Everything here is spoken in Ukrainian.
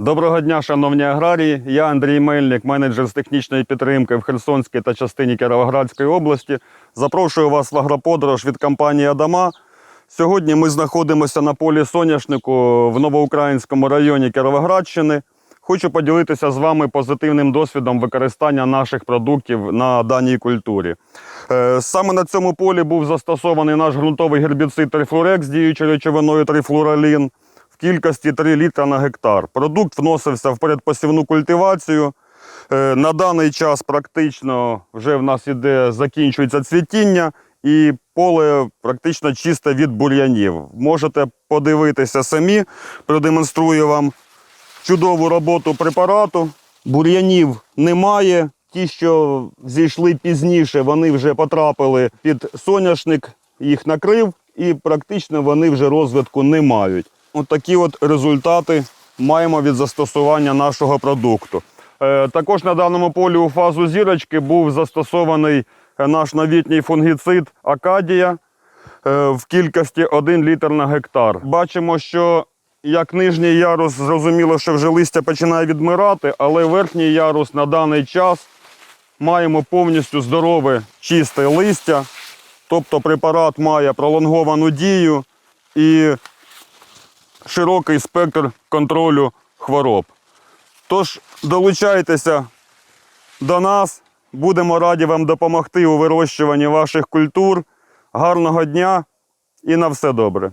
Доброго дня, шановні аграрії. Я Андрій Мельник, менеджер з технічної підтримки в Херсонській та частині Кіровоградської області. Запрошую вас в агроподорож від компанії Адама. Сьогодні ми знаходимося на полі соняшнику в Новоукраїнському районі Кіровоградщини. Хочу поділитися з вами позитивним досвідом використання наших продуктів на даній культурі. Е, Саме на цьому полі був застосований наш ґрунтовий гербіцид Трифлорекс з діючою речовиною трифлуралін кількості 3 літра на гектар. Продукт вносився в передпосівну культивацію. Е, На даний час практично вже в нас іде закінчується цвітіння і поле практично чисте від бур'янів. Можете подивитися самі, продемонструю вам чудову роботу препарату. Бур'янів немає. Ті, що зійшли пізніше, вони вже потрапили під соняшник, їх накрив, і практично вони вже розвитку не мають. От такі от результати маємо від застосування нашого продукту. Е, також на даному полі у фазу зірочки був застосований е, наш новітній фунгіцид Акадія е, в кількості 1 літр на гектар. Бачимо, що як нижній ярус, зрозуміло, що вже листя починає відмирати, але верхній ярус на даний час маємо повністю здорове чисте листя. Тобто препарат має пролонговану дію і широкий спектр контролю хвороб. Тож долучайтеся до нас, будемо раді вам допомогти у вирощуванні ваших культур. Гарного дня і на все добре.